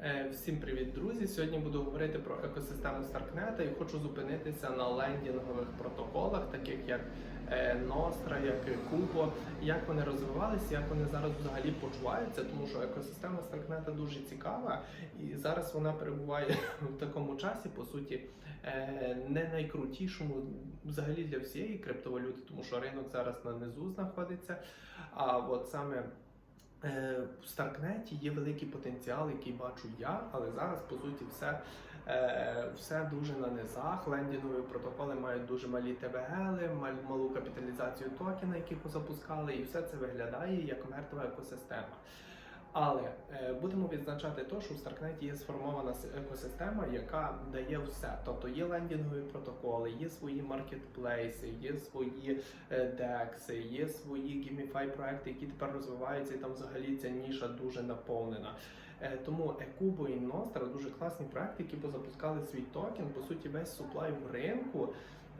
Е, Всім привіт, друзі! Сьогодні буду говорити про екосистему Старкнета і хочу зупинитися на лендінгових протоколах, таких як е, Nostra, як Kubo, як вони розвивалися, як вони зараз взагалі почуваються, тому що екосистема Старкнета дуже цікава, і зараз вона перебуває в такому часі, по суті, е, не найкрутішому взагалі для всієї криптовалюти, тому що ринок зараз на низу знаходиться. А от саме Е, В Старкнеті є великий потенціал, який бачу я, але зараз по суті все, е, все дуже на низах. Лендінгові протоколи мають дуже малі ТВЛ, малу капіталізацію токена, які запускали, і все це виглядає як мертва екосистема. Але е, будемо відзначати те, що в Старкнеті є сформована екосистема, яка дає все. Тобто є лендінгові протоколи, є свої маркетплейси, є свої е, декси, є свої гейміфай проекти, які тепер розвиваються, і там взагалі ця ніша дуже наповнена. Е, Тому Екубо і Ностра дуже класні проекти, які позапускали свій токен. По суті, весь суплай в ринку.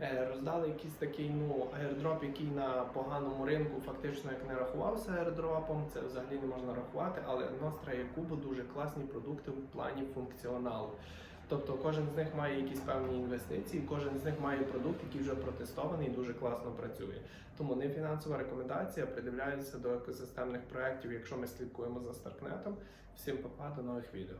е, Роздали якийсь такий ну аердроп, який на поганому ринку фактично як не рахувався аердропом, Це взагалі не можна рахувати, але Ностра і Кубо дуже класні продукти в плані функціоналу. Тобто кожен з них має якісь певні інвестиції, кожен з них має продукт, який вже протестований і дуже класно працює. Тому не фінансова рекомендація, придивляється до екосистемних проєктів, якщо ми слідкуємо за Старкнетом. Всім па-па, до нових відео.